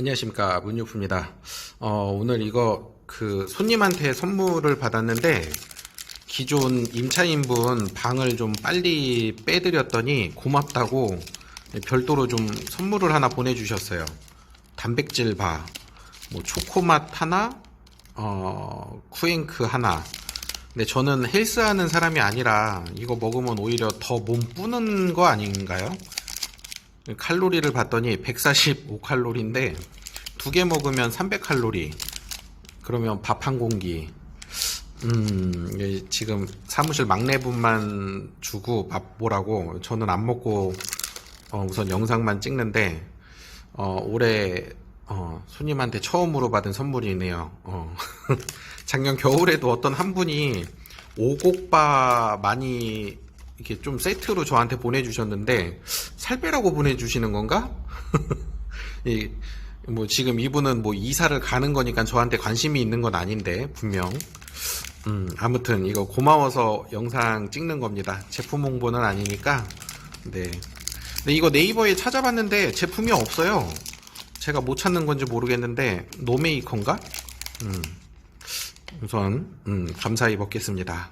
안녕하십니까 문유프입니다. 어, 오늘 이거 그 손님한테 선물을 받았는데 기존 임차인분 방을 좀 빨리 빼드렸더니 고맙다고 별도로 좀 선물을 하나 보내주셨어요. 단백질 바, 뭐 초코맛 하나, 어, 쿠앤크 하나. 근데 저는 헬스하는 사람이 아니라 이거 먹으면 오히려 더 몸 뿌는 거 아닌가요? 칼로리를 봤더니 145칼로리인데 두 개 먹으면 300칼로리. 그러면 밥 한 공기. 음, 지금 사무실 막내분만 주고 밥 보라고 저는 안 먹고 어, 우선 영상만 찍는데 어, 올해 어, 손님한테 처음으로 받은 선물이네요. 어. 작년 겨울에도 어떤 한 분이 오곡바 많이 이렇게 좀 세트로 저한테 보내주셨는데 살 빼라고 보내주시는 건가? 이, 뭐 지금 이분은 뭐 이사를 가는 거니까 저한테 관심이 있는 건 아닌데 분명. 음, 아무튼 이거 고마워서 영상 찍는 겁니다. 제품 홍보는 아니니까. 네. 근데 이거 네이버에 찾아봤는데 제품이 없어요. 제가 못 찾는 건지 모르겠는데 노메이커인가? 음. 우선 음, 감사히 먹겠습니다.